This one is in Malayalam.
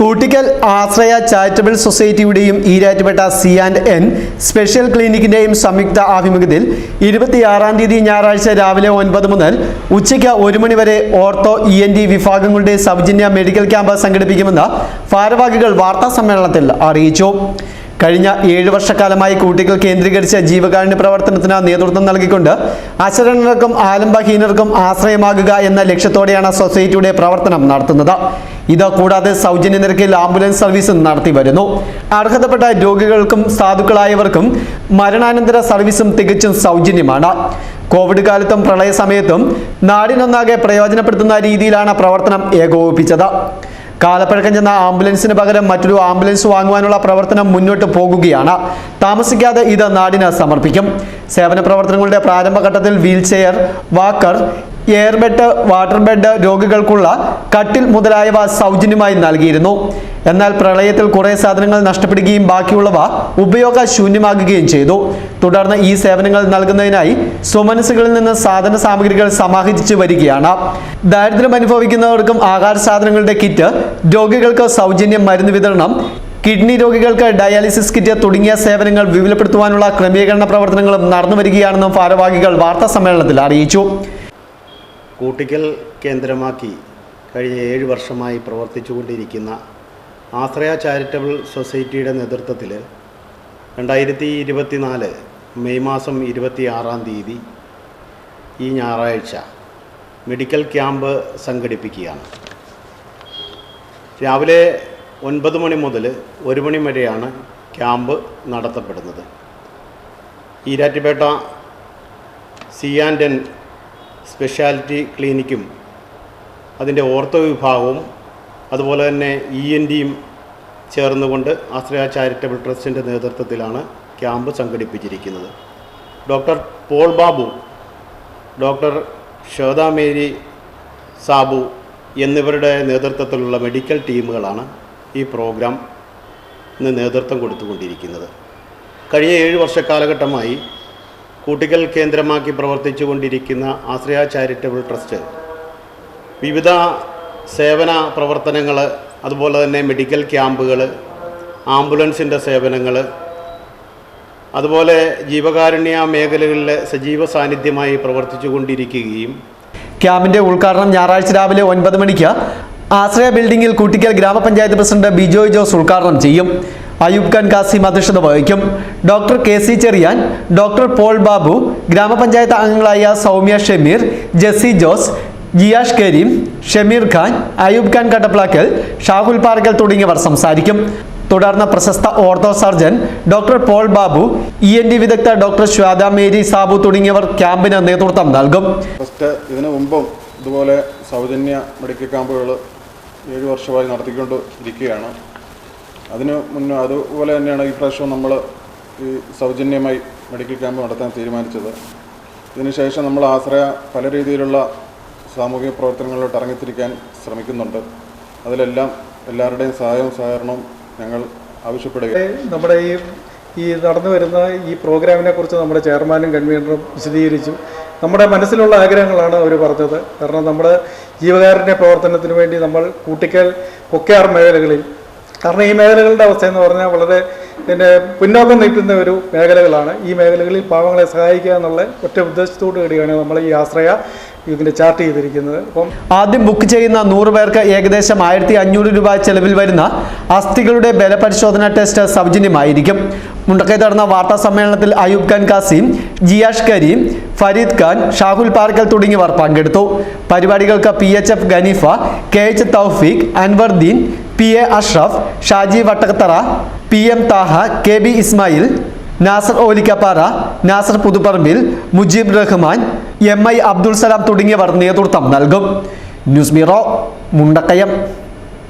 Koottickal Ashraya charitable സൊസൈറ്റിയുടെയും Erattupetta C and N special ക്ലിനിക്കിന്റെയും സംയുക്ത ആഭിമുഖ്യത്തിൽ ഇരുപത്തിയാറാം തീയതി ഞായറാഴ്ച രാവിലെ ഒൻപത് മുതൽ ഉച്ചയ്ക്ക് ഒരു മണിവരെ ഓർത്തോ ഇ എൻ ഡി വിഭാഗങ്ങളുടെ സൗജന്യ മെഡിക്കൽ ക്യാമ്പ് സംഘടിപ്പിക്കുമെന്ന് ഭാരവാഹികൾ വാർത്താ സമ്മേളനത്തിൽ അറിയിച്ചു. കഴിഞ്ഞ ഏഴ് വർഷക്കാലമായി കുട്ടികൾ കേന്ദ്രീകരിച്ച ജീവകാരുണ്യ പ്രവർത്തനത്തിന് നേതൃത്വം നൽകിക്കൊണ്ട് അശരണർക്കും ആലംബഹീനർക്കും ആശ്രയമാകുക എന്ന ലക്ഷ്യത്തോടെയാണ് സൊസൈറ്റിയുടെ പ്രവർത്തനം നടത്തുന്നത്. ഇത് കൂടാതെ സൗജന്യ നിരക്കിൽ ആംബുലൻസ് സർവീസും നടത്തി വരുന്നു. അർഹതപ്പെട്ട രോഗികൾക്കും സാധുക്കളായവർക്കും മരണാനന്തര സർവീസും തികച്ചും സൗജന്യമാണ്. കോവിഡ് കാലത്തും പ്രളയ സമയത്തും നാടിനൊന്നാകെ പ്രയോജനപ്പെടുത്തുന്ന രീതിയിലാണ് പ്രവർത്തനം ഏകോപിപ്പിച്ചത്. കാലപ്പഴക്കം ചെന്ന ആംബുലൻസിന് പകരം മറ്റൊരു ആംബുലൻസ് വാങ്ങുവാനുള്ള പ്രവർത്തനം മുന്നോട്ട് പോകുകയാണ്. താമസിക്കാതെ ഇത് നാടിന് സമർപ്പിക്കും. സേവന പ്രവർത്തനങ്ങളുടെ പ്രാരംഭഘട്ടത്തിൽ wheelchair walker air bed water bed രോഗികൾക്കുള്ള കട്ടിൽ മുതലായവ സൗജന്യമായി നൽകിയിരുന്നു. എന്നാൽ പ്രളയത്തിൽ കുറേ സാധനങ്ങൾ നഷ്ടപ്പെടുകയും ബാക്കിയുള്ളവ ഉപയോഗശൂന്യമാകുകയും ചെയ്തു. തുടർന്ന് ഈ സേവനങ്ങൾ നൽകുന്നതിനായി സ്വമനസ്സുകളിൽ നിന്ന് സാധന സാമഗ്രികൾ സമാഹരിച്ചു വരികയാണ്. ദാരിദ്ര്യം അനുഭവിക്കുന്നവർക്കും ആഹാര സാധനങ്ങളുടെ കിറ്റ് രോഗികൾക്ക് സൗജന്യം മരുന്ന് വിതരണം കിഡ്നി രോഗികൾക്ക് ഡയാലിസിസ് കിറ്റ് തുടങ്ങിയ സേവനങ്ങൾ വിപുലപ്പെടുത്തുവാനുള്ള ക്രമീകരണ പ്രവർത്തനങ്ങളും നടന്നു വരികയാണെന്നും ഭാരവാഹികൾ വാർത്താ സമ്മേളനത്തിൽ അറിയിച്ചു. കൂട്ടിക്കൽ കേന്ദ്രമാക്കി കഴിഞ്ഞ ഏഴ് വർഷമായി പ്രവർത്തിച്ചുകൊണ്ടിരിക്കുന്ന ആശ്രയ ചാരിറ്റബിൾ സൊസൈറ്റിയുടെ നേതൃത്വത്തിൽ രണ്ടായിരത്തി ഇരുപത്തിനാല് മെയ് മാസം ഇരുപത്തി ആറാം തീയതി ഈ ഞായറാഴ്ച മെഡിക്കൽ ക്യാമ്പ് സംഘടിപ്പിക്കുകയാണ്. രാവിലെ ഒൻപത് മണി മുതൽ ഒരു മണി വരെയാണ് camp നടത്തപ്പെടുന്നത്. Erattupetta C and N speciality ക്ലിനിക്കും അതിന്റെ ഓർത്തോ വിഭാഗവും അതുപോലെ തന്നെ ഇ എൻ ഡിയും ചേർന്നുകൊണ്ട് ആശ്രയ ചാരിറ്റബിൾ ട്രസ്റ്റിന്റെ നേതൃത്വത്തിലാണ് ക്യാമ്പ് സംഘടിപ്പിച്ചിരിക്കുന്നത്. ഡോക്ടർ പോൾ ബാബു ഡോക്ടർ ശ്വേതാമേരി സാബു എന്നിവരുടെ നേതൃത്വത്തിലുള്ള മെഡിക്കൽ ടീമുകളാണ് ഈ പ്രോഗ്രാം നേതൃത്വം കൊടുത്തുകൊണ്ടിരിക്കുന്നത്. കഴിഞ്ഞ ഏഴ് വർഷ കാലഘട്ടമായി കേന്ദ്രമാക്കി പ്രവർത്തിച്ചുകൊണ്ടിരിക്കുന്ന ആശ്രയ ചാരിറ്റബിൾ ട്രസ്റ്റ്. വിവിധ സേവന പ്രവർത്തനങ്ങൾ അതുപോലെ തന്നെ മെഡിക്കൽ ക്യാമ്പുകൾ ആംബുലൻസിന്റെ സേവനങ്ങൾ അതുപോലെ ജീവകാരുണ്യ മേഖലകളിൽ സജീവ സാന്നിധ്യമായി പ്രവർത്തിച്ചു കൊണ്ടിരിക്കുകയും ക്യാമ്പിന്റെ ഉദ്ഘാടനം ഞായറാഴ്ച രാവിലെ ഒൻപത് മണിക്ക് ആശ്രയ ബിൽഡിംഗിൽ കുട്ടിക്കൽ ഗ്രാമപഞ്ചായത്ത് പ്രസിഡന്റ് ബിജോയ് ജോസ് ഉദ്ഘാടനം ചെയ്യും. അയൂബ് ഖാൻ കാസിം അധ്യക്ഷത വഹിക്കും. Doctor K C Cherian doctor Paul Babu ഗ്രാമപഞ്ചായത്ത് അംഗങ്ങളായ സൗമ്യ ഷമീർ ജെസ്സി ജോസ് ജിയാഷ് കരീം ഷമീർ ഖാൻ അയൂബ് ഖാൻ കട്ടപ്ലാക്കൽ ഷാഹുൽ പാർക്കൽ തുടങ്ങിയവർ സംസാരിക്കും. തുടർന്ന് പ്രശസ്ത ortho surgeon doctor Paul Babu E N D വിദഗ്ധ ഡോക്ടർ ശ്വാദ മേരി സാബു തുടങ്ങിയവർ ക്യാമ്പിന് നേതൃത്വം നൽകും. ഫസ്റ്റ് ഇതിനു മുമ്പും ഇതുപോലെ സൗജന്യ മെഡിക്കൽ ക്യാമ്പുകൾ ഏഴ് വർഷമായി നടത്തിക്കൊണ്ട് ഇരിക്കുകയാണ്. അതിന് മുന്നേ അതുപോലെ തന്നെയാണ് ഈ പ്രാവശ്യം നമ്മൾ ഈ സൗജന്യമായി മെഡിക്കൽ ക്യാമ്പ് നടത്താൻ തീരുമാനിച്ചത്. ഇതിനുശേഷം നമ്മൾ ആശ്രയ പല രീതിയിലുള്ള സാമൂഹിക പ്രവർത്തനങ്ങളിലോട്ട് ഇറങ്ങിത്തിരിക്കാൻ ശ്രമിക്കുന്നുണ്ട്. അതിലെല്ലാം എല്ലാവരുടെയും സഹായവും സഹകരണവും ഞങ്ങൾ ആവശ്യപ്പെടുകയാണ്. നമ്മുടെ ഈ ഈ നടന്നു വരുന്ന ഈ പ്രോഗ്രാമിനെ കുറിച്ച് നമ്മുടെ ചെയർമാനും കൺവീനറും വിശദീകരിച്ചു. നമ്മുടെ മനസ്സിലുള്ള ആഗ്രഹങ്ങളാണ് അവർ പറഞ്ഞത്. കാരണം നമ്മുടെ ജീവകാരുണ്യ പ്രവർത്തനത്തിന് വേണ്ടി നമ്മൾ കൂട്ടിക്കൽ കൊക്കയാർ മേഖലകളിൽ കാരണം ഈ മേഖലകളുടെ അവസ്ഥ എന്ന് പറഞ്ഞാൽ വളരെ പിന്നെ പിന്നോക്കം നീട്ടുന്ന ഒരു മേഖലകളാണ്. ഈ മേഖലകളിൽ പാവങ്ങളെ സഹായിക്കുക എന്നുള്ള ഒറ്റ ഉദ്ദേശത്തോടു കൂടിയാണ് നമ്മൾ ഈ ആശ്രയ ഇതിന്റെ ചാർട്ട് ചെയ്തിരിക്കുന്നത്. അപ്പം ആദ്യം ബുക്ക് ചെയ്യുന്ന നൂറ് പേർക്ക് ഏകദേശം ആയിരത്തി അഞ്ഞൂറ് രൂപ ചെലവിൽ വരുന്ന അസ്ഥികളുടെ ബലപരിശോധന ടെസ്റ്റ് സൗജന്യമായിരിക്കും. മുണ്ടക്കൈ നടന്ന വാർത്താ സമ്മേളനത്തിൽ അയൂബ് ഖാൻ കാസിം ജിയാഷ് കരീം ഫരീദ് ഖാൻ ഷാഹുൽ പാർക്കൽ തുടങ്ങിയവർ പങ്കെടുത്തു. പരിപാടികൾക്ക് P H F Ganeefa K H Thoufeeq Anvarudheen P A Ashraf Shaji Vattakathara P M Thaha K B Ismail Nasar Olikkappara Nasar Puthuparambil Mujeeb Rahman M I Abdul Salam തുടങ്ങിയവർ നേതൃത്വം നൽകും. News bureau Mundakayam.